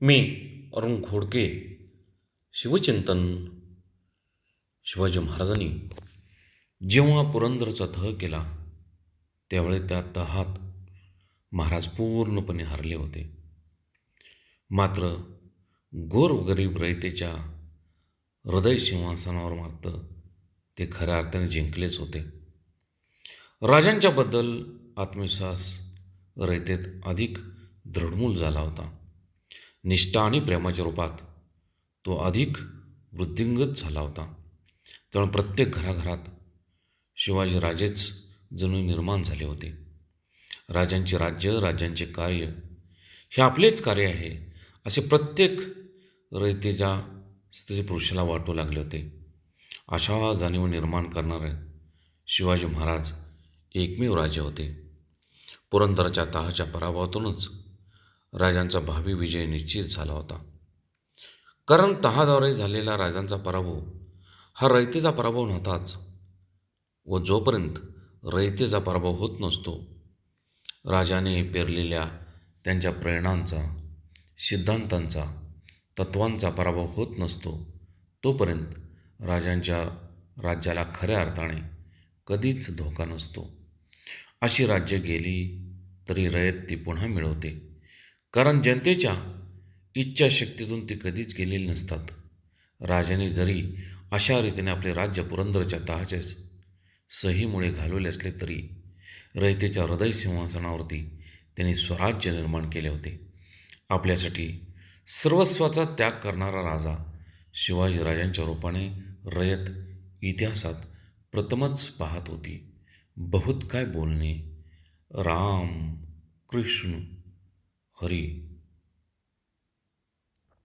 मी अरुण खोडके शिवचिंतन शिवाजी महाराजांनी जेव्हा पुरंदरचा तह केला त्यावेळी त्या तहात महाराज पूर्णपणे हरले होते. मात्र गोरगरीब रयतेच्या हृदय सिंहासनावर मात्र ते खऱ्या अर्थाने जिंकलेच होते. राजांच्याबद्दल आत्मविश्वास रयतेत अधिक दृढमूल झाला होता. निष्ठा आणि प्रेमाच्या रूपात. तो अधिक वृद्धिंगत झाला होता. त्यामुळे प्रत्येक घराघरात शिवाजी राजेच जणू निर्माण झाले होते. राजांचे राज्य राजांचे कार्य हे आपलेच कार्य आहे असे प्रत्येक रयतेच्या स्त्री पुरुषाला वाटू लागले होते. अशा जाणीव निर्माण करणारे शिवाजी महाराज एकमेव राजे होते. पुरंदरच्या तहाच्या पराभवातूनच राजांचा भावी विजय निश्चित झाला होता. कारण तहाद्वारे झालेला राजांचा पराभव हा रयतेचा पराभव नव्हताच. व जोपर्यंत रयतेचा पराभव होत नसतो राजाने पेरलेल्या त्यांच्या प्रेरणांचा सिद्धांतांचा तत्वांचा पराभव होत नसतो तोपर्यंत राजांच्या राज्याला खऱ्या अर्थाने कधीच धोका नसतो. अशी राज्य गेली तरी रयत ती पुन्हा मिळवते. कारण जनतेच्या इच्छाशक्तीतून ते कधीच गेलेले नसतात. राजाने जरी अशा रीतीने आपले राज्य पुरंदरच्या तहाच्याच सहीमुळे घालवले असले तरी रयतेच्या हृदय सिंहासनावरती त्यांनी स्वराज्य निर्माण केले होते. आपल्यासाठी सर्वस्वाचा त्याग करणारा राजा शिवाजी राजांच्या रूपाने रयत इतिहासात प्रथमच पाहत होती. बहुत काय बोलणे? राम कृष्ण हरी